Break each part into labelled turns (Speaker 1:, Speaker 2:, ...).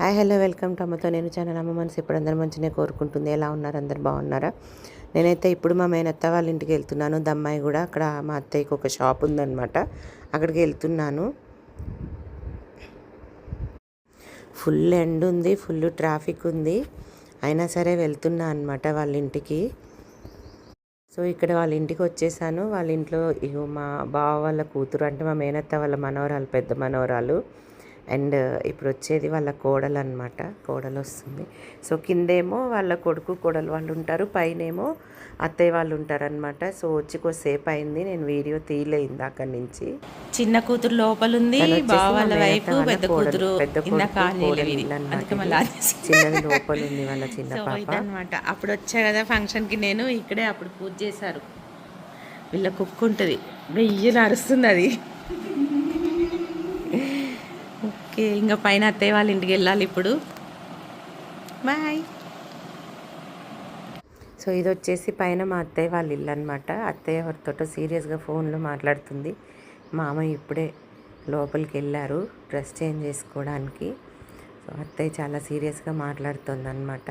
Speaker 1: Hi hello welcome to అమ్మతో నేను channel అమ్మ మనసు ఇప్పుడు అందరు మంచినే కోరుకుంటుంది. ఎలా ఉన్నారు? అందరు బాగున్నారా? నేనైతే ఇప్పుడు మా మేనత్త వాళ్ళ ఇంటికి వెళ్తున్నాను. దమ్మాయి కూడా అక్కడ మా అత్తయ్యకి ఒక షాప్ ఉందన్నమాట. అక్కడికి వెళ్తున్నాను. ఫుల్ ఎండ్ ఉంది ఫుల్ ట్రాఫిక్ ఉంది. అయినా సరే వెళ్తున్నా అనమాట వాళ్ళ ఇంటికి. సో ఇక్కడ వాళ్ళ ఇంటికి వచ్చేసాను. వాళ్ళ ఇంట్లో ఇగో మా బావ వాళ్ళ కూతురు అంటే మా మేనత్త వాళ్ళ మనవరాలు పెద్ద మనవరాలు. అండ్ ఇప్పుడు వచ్చేది వాళ్ళ కోడలు అనమాట కోడలు వస్తుంది సో కిందేమో వాళ్ళ కొడుకు కోడలు వాళ్ళు ఉంటారు పైనేమో అత్తయ్య వాళ్ళు ఉంటారనమాట సో వచ్చి కొద్దిసేపు అయింది నేను వీడియో తీయలే ఇందాక నుంచి.
Speaker 2: చిన్న కూతురు లోపల ఉంది వాళ్ళ వైపు పెద్ద. కూతురు.
Speaker 1: చిన్నది లోపల ఉంది వాళ్ళ చిన్న పాప.
Speaker 2: ఇదన్నమాట. అప్పుడు వచ్చా కదా ఫంక్షన్కి నేను ఇక్కడే అప్పుడు పూజ చేశారు. వీళ్ళ కుక్క ఉంటుంది వెయ్యి అరుస్తుంది అది ఓకే ఇంకా పైన అత్తయ్య వాళ్ళ ఇంటికి వెళ్ళాలి ఇప్పుడు. బాయ్.
Speaker 1: సో ఇది వచ్చేసి పైన మా అత్తయ్య వాళ్ళ ఇల్లు అనమాట అత్తయ్య ఎవరితోటో సీరియస్గా ఫోన్లో మాట్లాడుతుంది. మామ ఇప్పుడే లోపలికి వెళ్ళారు డ్రెస్ చేంజ్ చేసుకోవడానికి. సో అత్తయ్య చాలా సీరియస్గా మాట్లాడుతుంది అనమాట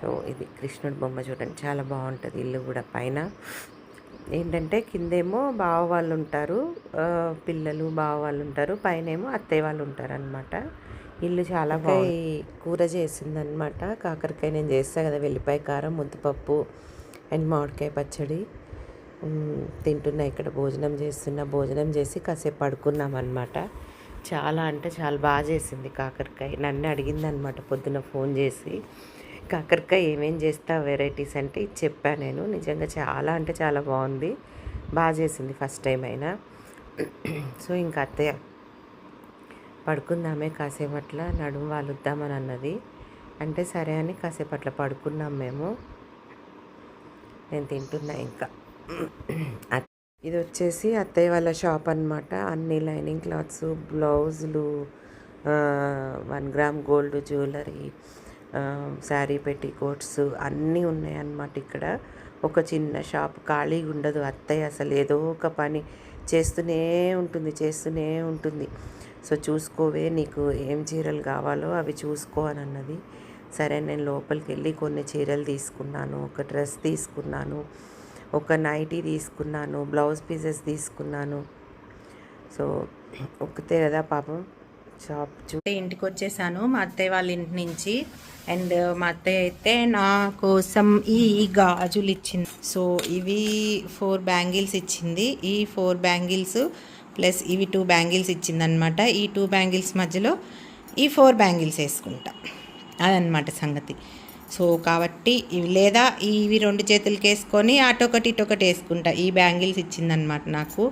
Speaker 1: సో ఇది కృష్ణుడి బొమ్మ చూడండి చాలా బాగుంటుంది ఇల్లు కూడా పైన. ఏంటంటే కిందేమో బావ వాళ్ళు ఉంటారు పిల్లలు బావ వాళ్ళు ఉంటారు పైనేమో అత్తయ్య వాళ్ళు ఉంటారు అనమాట ఇల్లు చాలా బాగుంది. కూర చేసిందనమాట కాకరకాయ నేను చేస్తా కదా వెల్లిపాయ కారం ముద్దపప్పు అండ్ మామిడికాయ పచ్చడి. తింటున్నా ఇక్కడ భోజనం చేస్తున్నా. భోజనం చేసి కాసేపు పడుకున్నాం అనమాట చాలా అంటే చాలా బాగా చేసింది కాకరకాయ. నన్ను అడిగింది అనమాట పొద్దున ఫోన్ చేసి. కాకరకాయ ఏమేం చేస్తా వెరైటీస్ అంటే చెప్పా చెప్పాను నేను. నిజంగా చాలా అంటే చాలా బాగుంది. బాగా చేసింది ఫస్ట్ టైం అయినా. సో ఇంకా అత్తయ్య పడుకుందామే కాసేపు అట్లా నడుము వాలుద్దామని అన్నది. అంటే సరే అని కాసేపు అట్లా పడుకున్నాం మేము. నేను తింటున్నా ఇంకా. ఇది వచ్చేసి అత్తయ్య వాళ్ళ షాప్ అన్నమాట. అన్ని లైనింగ్ క్లాత్స్ బ్లౌజులు one gram gold jewellery. Sari petticoats అన్నీ ఉన్నాయన్నమాట ఇక్కడ. ఒక చిన్న షాప్ ఖాళీగా ఉండదు. అత్తయ్య అసలు ఏదో ఒక పని చేస్తూనే ఉంటుంది చేస్తూనే ఉంటుంది. సో చూసుకోవే నీకు ఏం చీరలు కావాలో అవి చూసుకో అని అన్నది. సరే నేను లోపలికి వెళ్ళి కొన్ని చీరలు తీసుకున్నాను. ఒక డ్రెస్ తీసుకున్నాను. ఒక నైటీ తీసుకున్నాను. బ్లౌజ్ పీసెస్ తీసుకున్నాను. సో ఒక్కతే కదా పాపం. షాప్ చూ
Speaker 2: ఇంటికి వచ్చేసాను. మా అత్తయ్య వాళ్ళ ఇంటి నుంచి. అండ్ మా అత్తయ్య అయితే నా కోసం ఈ గాజులు ఇచ్చింది. సో ఇవి ఫోర్ బ్యాంగిల్స్ ఇచ్చింది. ఈ ఫోర్ బ్యాంగిల్స్ ప్లస్ ఇవి టూ బ్యాంగిల్స్ ఇచ్చింది అనమాట ఈ టూ బ్యాంగిల్స్ మధ్యలో ఈ ఫోర్ బ్యాంగిల్స్ వేసుకుంటా. అదనమాట సంగతి. సో కాబట్టి ఇవి లేదా ఇవి రెండు చేతులకి వేసుకొని అటొకటి ఇటొకటి వేసుకుంటా. ఈ బ్యాంగిల్స్ ఇచ్చిందనమాట నాకు.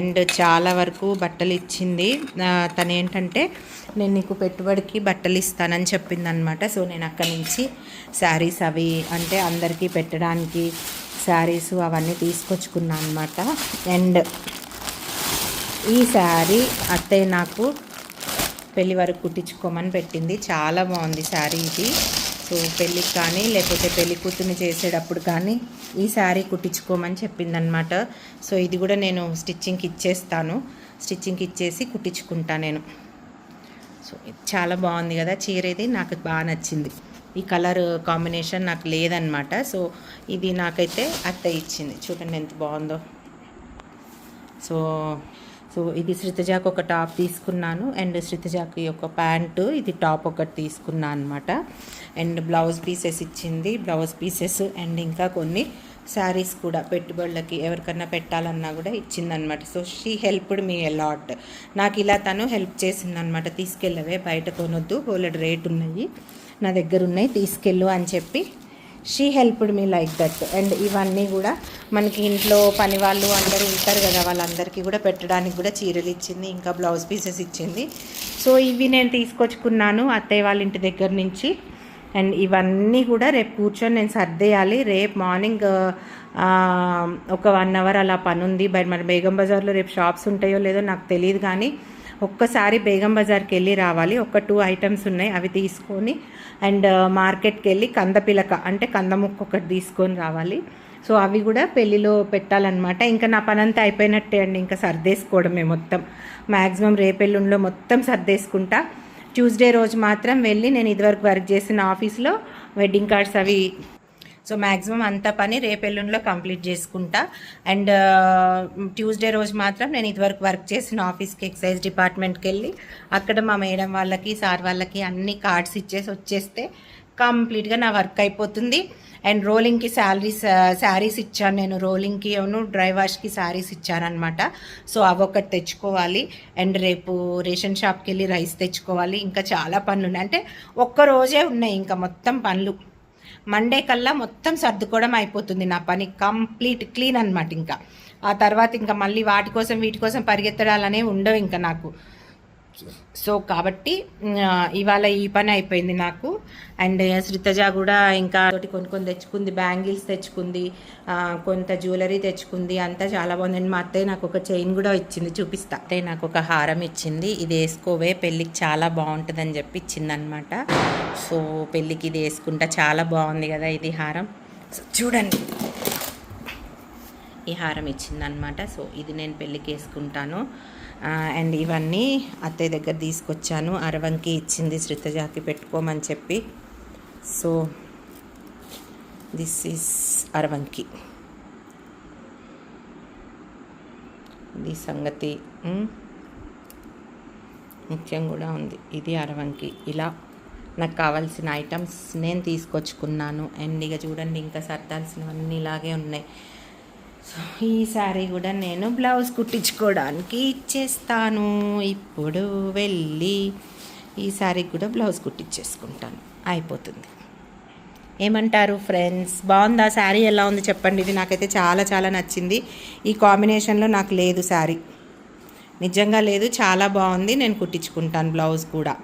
Speaker 2: అండ్ చాలా వరకు బట్టలు ఇచ్చింది తను ఏంటంటే నేను నీకు పెట్టుబడికి బట్టలు ఇస్తానని చెప్పింది అనమాట సో నేను అక్కడి నుంచి శారీస్ అవి అంటే అందరికీ పెట్టడానికి శారీస్ అవన్నీ తీసుకొచ్చుకున్నాను అనమాట అండ్ ఈ శారీ అత్తయ్య నాకు పెళ్ళి వరకు కుట్టించుకోమని పెట్టింది. చాలా బాగుంది శారీ ఇది. సో పెళ్ళికి కానీ లేకపోతే పెళ్ళి కూతుర్ని చేసేటప్పుడు కానీ ఈ శారీ కుట్టించుకోమని చెప్పిందనమాట సో ఇది కూడా నేను స్టిచ్చింగ్కి ఇచ్చేస్తాను. స్టిచ్చింగ్కి ఇచ్చేసి కుట్టించుకుంటా నేను. సో చాలా బాగుంది కదా. చీర ఇది నాకు బాగా నచ్చింది. ఈ కలర్ కాంబినేషన్ నాకు లేదనమాట సో ఇది నాకైతే అత్త ఇచ్చింది. చూడండి ఎంత బాగుందో. సో సో ఇది శ్రితజాకు ఒక టాప్ తీసుకున్నాను అండ్ శ్రితజాకి ఒక ప్యాంటు ఇది టాప్ ఒకటి తీసుకున్నాను అనమాట అండ్ బ్లౌజ్ పీసెస్ ఇచ్చింది బ్లౌజ్ పీసెస్ అండ్ ఇంకా కొన్ని శారీస్ కూడా పెట్టుబడులకి ఎవరికన్నా పెట్టాలన్నా కూడా ఇచ్చిందనమాట so she helped me a lot నాకు ఇలా తను హెల్ప్ చేసిందనమాట తీసుకెళ్ళవే బయట కొనొద్దు బోలెడ్ రేట్ ఉన్నాయి నా దగ్గర ఉన్నాయి తీసుకెళ్ళు అని చెప్పి she helped me like that and ఇవన్నీ కూడా మనకి ఇంట్లో పని వాళ్ళు అందరూ ఉంటారు కదా వాళ్ళందరికీ కూడా పెట్టడానికి కూడా చీరలు ఇచ్చింది ఇంకా బ్లౌజ్ పీసెస్ ఇచ్చింది. సో ఇవి నేను తీసుకొచ్చుకున్నాను అత్తయ్య వాళ్ళ ఇంటి దగ్గర నుంచి. అండ్ ఇవన్నీ కూడా రేపు కూర్చొని నేను సర్దేయాలి. రేపు మార్నింగ్ ఒక వన్ అవర్ అలా పని ఉంది బయట మన బేగం బజార్లో రేపు షాప్స్ ఉంటాయో లేదో నాకు తెలియదు కానీ ఒక్కసారి బేగం బజార్కి వెళ్ళి రావాలి. ఒక టూ ఐటమ్స్ ఉన్నాయి. అవి తీసుకొని అండ్ మార్కెట్కి వెళ్ళి కందపిలక అంటే కందముక్క ఒకటి తీసుకొని రావాలి. సో అవి కూడా పెళ్ళిలో పెట్టాలన్నమాట. ఇంకా నా పనంతా అయిపోయినట్టే అండి. ఇంకా సర్దేసుకోవడమే మొత్తం. మ్యాక్సిమం రేపెల్లుండిలో మొత్తం సర్దేసుకుంటా. ట్యూస్డే రోజు మాత్రం వెళ్ళి నేను ఇదివరకు వర్క్ చేసిన ఆఫీస్లో వెడ్డింగ్ కార్డ్స్ అవి సో మ్యాక్సిమం అంత పని రేపెల్లుండిలో కంప్లీట్ చేసుకుంటా. అండ్ ట్యూస్డే రోజు మాత్రం నేను ఇదివరకు వర్క్ చేసిన ఆఫీస్కి ఎక్సైజ్ డిపార్ట్మెంట్కి వెళ్ళి అక్కడ మా మేడం వాళ్ళకి సార్ వాళ్ళకి అన్ని కార్డ్స్ ఇచ్చేసి వచ్చేస్తే కంప్లీట్గా నా వర్క్ అయిపోతుంది. అండ్ రోలింగ్కి శాలరీస్ శారీస్ ఇచ్చాను నేను. రోలింగ్కి అవును డ్రై వాష్కి శారీస్ ఇచ్చానమాట సో అవొకటి తెచ్చుకోవాలి. అండ్ రేపు రేషన్ షాప్కి వెళ్ళి రైస్ తెచ్చుకోవాలి. ఇంకా చాలా పనులు ఉన్నాయి. అంటే ఒక్క రోజే ఉన్నాయి ఇంకా మొత్తం పనులు. మండే కల్లా మొత్తం సర్దుకోవడం అయిపోతుంది నా పని. కంప్లీట్ క్లీన్ అనమాట ఇంకా. ఆ తర్వాత ఇంకా మళ్ళీ వాటి కోసం వీటి కోసం పరిగెత్తడాలనే ఉండవు ఇంకా నాకు. సో కాబట్టి ఇవాళ ఈ పని అయిపోయింది నాకు. అండ్ శ్రితజా కూడా ఇంకా తోటి కొన్ని కొన్ని తెచ్చుకుంది బ్యాంగిల్స్ తెచ్చుకుంది కొంత జ్యువెలరీ తెచ్చుకుంది అంతా చాలా బాగుందండి మా అత్తయ్య నాకు ఒక చైన్ కూడా ఇచ్చింది చూపిస్తా. అత్తయ్య నాకు ఒక హారం ఇచ్చింది ఇది వేసుకోవే పెళ్ళికి చాలా బాగుంటుందని చెప్పి ఇచ్చింది అనమాట సో పెళ్ళికి ఇది వేసుకుంటా చాలా బాగుంది కదా ఇది హారం. సో చూడండి ఈ హారం ఇచ్చిందనమాట సో ఇది నేను పెళ్ళికి వేసుకుంటాను. అండ్ ఇవన్నీ అత్తయ్య దగ్గర తీసుకొచ్చాను. అరవంకి ఇచ్చింది శ్రితజాకి పెట్టుకోమని చెప్పి. సో దిస్ ఈస్ అరవంకి. ఇది సంగతి ముఖ్యం కూడా ఉంది. ఇది అరవంకి. ఇలా నాకు కావాల్సిన ఐటమ్స్ నేను తీసుకొచ్చుకున్నాను. అండ్ ఇక చూడండి ఇంకా సర్దాల్సినవన్నీ ఇలాగే ఉన్నాయి. సో ఈ కూడా నేను బ్లౌజ్ కుట్టించుకోవడానికి ఇచ్చేస్తాను. ఇప్పుడు వెళ్ళి ఈ కూడా బ్లౌజ్ కుట్టించేసుకుంటాను. అయిపోతుంది. ఏమంటారు ఫ్రెండ్స్? బాగుందా? శారీ ఎలా ఉంది చెప్పండి. ఇది నాకైతే చాలా చాలా నచ్చింది. ఈ కాంబినేషన్లో నాకు లేదు శారీ నిజంగా లేదు. చాలా బాగుంది. నేను కుట్టించుకుంటాను బ్లౌజ్ కూడా.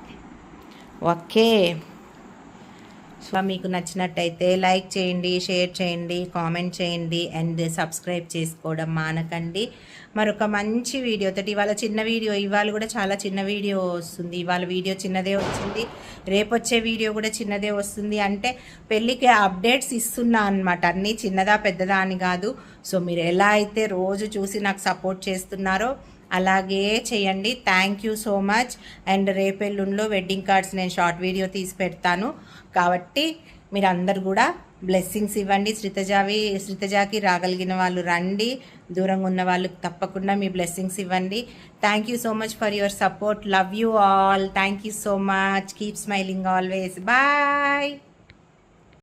Speaker 2: ఓకే. సో మీకు నచ్చినట్టయితే లైక్ చేయండి షేర్ చేయండి కామెంట్ చేయండి అండ్ సబ్స్క్రైబ్ చేసుకోవడం మానకండి. మరొక మంచి వీడియోతోటి ఇవాళ చిన్న వీడియో ఇవాళ కూడా చాలా చిన్న వీడియో వస్తుంది. ఇవాళ వీడియో చిన్నదే వచ్చింది రేపు వచ్చే వీడియో కూడా చిన్నదే వస్తుంది. అంటే పెళ్ళికి అప్డేట్స్ ఇస్తున్నా అనమాట అన్నీ చిన్నదా పెద్దదా అని కాదు. సో మీరు ఎలా అయితే రోజు చూసి నాకు సపోర్ట్ చేస్తున్నారో అలాగే చేయండి. Thank you so much. And రేపెల్లుండిలో wedding cards నేను షార్ట్ వీడియో తీసి పెడతాను. కాబట్టి మీరు అందరు కూడా బ్లెస్సింగ్స్ ఇవ్వండి. శ్రితజావి శ్రీతజాకి రాగలిగిన వాళ్ళు రండి. దూరంగా ఉన్న వాళ్ళు తప్పకుండా మీ బ్లెస్సింగ్స్ ఇవ్వండి. Thank you so much for your support love you all thank you so much keep smiling always bye